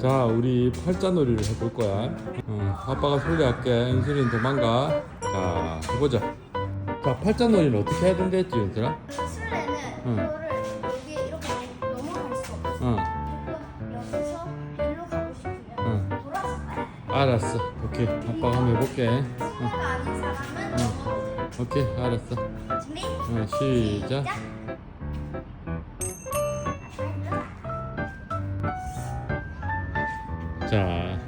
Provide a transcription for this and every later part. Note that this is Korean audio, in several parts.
자, 우리 팔자놀이를 해볼 거야. 어, 아빠가 소리할게. 은슬이는 도망가. 자, 해보자. 자, 팔자놀이는 어떻게 해야 된다 했지, 은슬아? 술래는 응. 이거를 여기 이렇게 넘어갈 수 없어. 어, 조금 여기서 일로 가고 싶으면 응. 돌아서 가야 돼. 알았어. 오케이. 아빠가 한번 해볼게. 아닌 사람은 돼. 오케이, 알았어. 준비? 어, 시작. 자,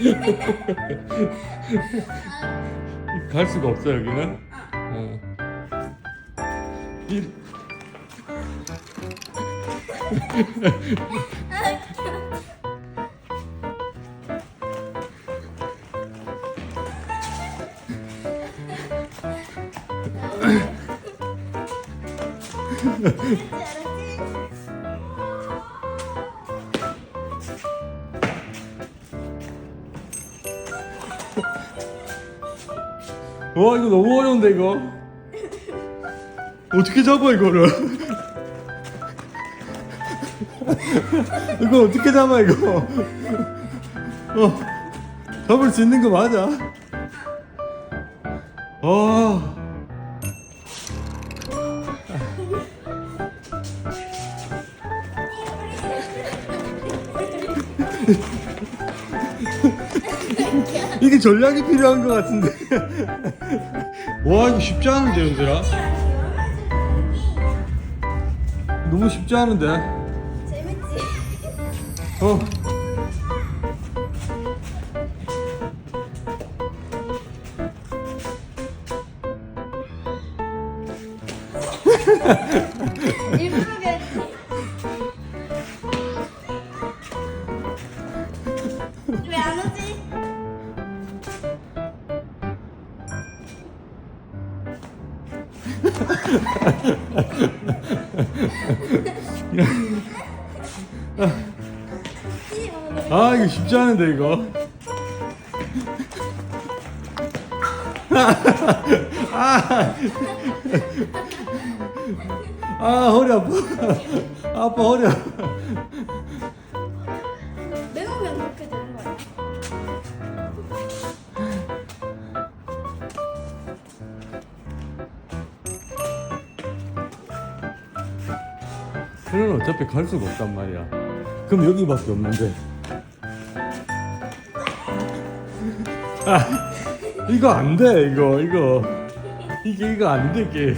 갈 수가 없어 여기는. 어. 이- 와 이거 너무 어려운데 이거. 어떻게 잡아 이거를? 이거 어떻게 잡아 이거? 어 잡을 수 있는 거 맞아? 아. 이게 전략이 필요한 것 같은데. 와 이거 쉽지 않은데 얘들아. 너무 쉽지 않은데. 재밌지? 어. 아 이거 쉽지 않은데 이거. 아, 아 허리 아파. 아빠 허리 아파. 그는 어차피 갈 수가 없단 말이야. 그럼 여기밖에 없는데. 아, 이거 안 돼, 이거, 이거. 이게, 이거 안 돼, 이게.